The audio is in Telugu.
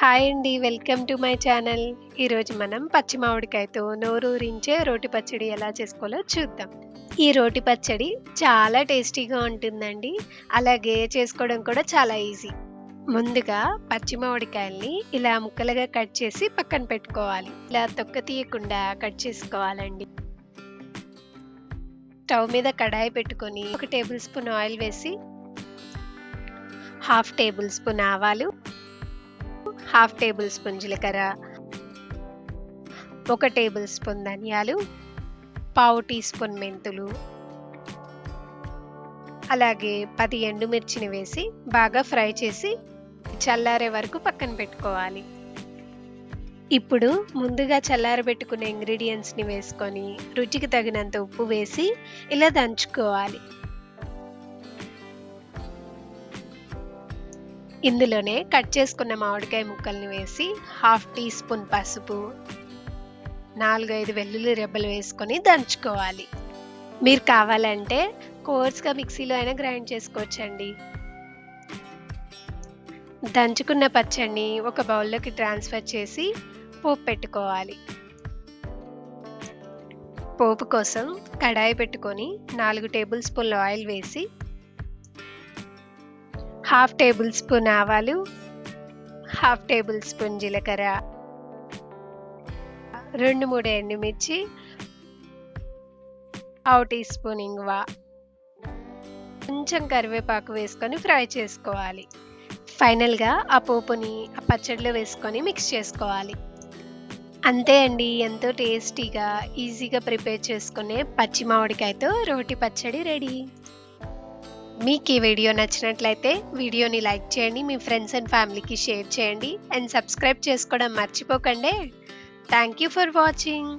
హాయ్ అండి. Welcome to my channel. ఈరోజు మనం పచ్చి మామిడికాయతో నోరూరించే రోటి పచ్చడి ఎలా చేసుకోవాలో చూద్దాం. ఈ రోటి పచ్చడి చాలా టేస్టీగా ఉంటుందండి. అలాగే చేసుకోవడం కూడా చాలా ఈజీ. ముందుగా పచ్చి మామిడికాయల్ని ఇలా ముక్కలుగా కట్ చేసి పక్కన పెట్టుకోవాలి. ఇలా తొక్క తీయకుండా కట్ చేసుకోవాలండి. స్టవ్ మీద కడాయి పెట్టుకొని ఒక టేబుల్ స్పూన్ ఆయిల్ వేసి హాఫ్ టేబుల్ స్పూన్ ఆవాలు హాఫ్ టేబుల్ స్పూన్ జీలకర్ర ఒక టేబుల్ స్పూన్ ధనియాలు పావు టీ స్పూన్ మెంతులు అలాగే పది ఎండుమిర్చిని వేసి బాగా ఫ్రై చేసి చల్లారే వరకు పక్కన పెట్టుకోవాలి. ఇప్పుడు ముందుగా చల్లారబెట్టుకున్న ఇంగ్రీడియంట్స్ని వేసుకొని రుచికి తగినంత ఉప్పు వేసి ఇలా దంచుకోవాలి. ఇందులోనే కట్ చేసుకున్న మామిడికాయ ముక్కల్ని వేసి హాఫ్ టీ స్పూన్ పసుపు నాలుగైదు వెల్లుల్లి రెబ్బలు వేసుకొని దంచుకోవాలి. మీరు కావాలంటే కోర్స్గా మిక్సీలో అయినా గ్రైండ్ చేసుకోవచ్చండి. దంచుకున్న పచ్చడిని ఒక బౌల్లోకి ట్రాన్స్ఫర్ చేసి పోపు పెట్టుకోవాలి. పోపు కోసం కడాయి పెట్టుకొని నాలుగు టేబుల్ స్పూన్ల ఆయిల్ వేసి హాఫ్ టేబుల్ స్పూన్ ఆవాలు హాఫ్ టేబుల్ స్పూన్ జీలకర్ర రెండు మూడు ఎండుమిర్చి పావు టీ స్పూన్ ఇంగువ. కొంచెం కరివేపాకు వేసుకొని ఫ్రై చేసుకోవాలి. ఫైనల్గా ఆ పోపుని ఆ పచ్చడిలో వేసుకొని మిక్స్ చేసుకోవాలి. అంతే అండి ఎంతో టేస్టీగా ఈజీగా ప్రిపేర్ చేసుకునే పచ్చి మామిడికాయతో రోటి పచ్చడి రెడీ. మీకు ఈ వీడియో నచ్చినట్లయితే వీడియోని లైక్ చేయండి మీ ఫ్రెండ్స్ అండ్ ఫ్యామిలీకి షేర్ చేయండి అండ్ సబ్స్క్రైబ్ చేసుకోవడం మర్చిపోకండి. Thank you for watching.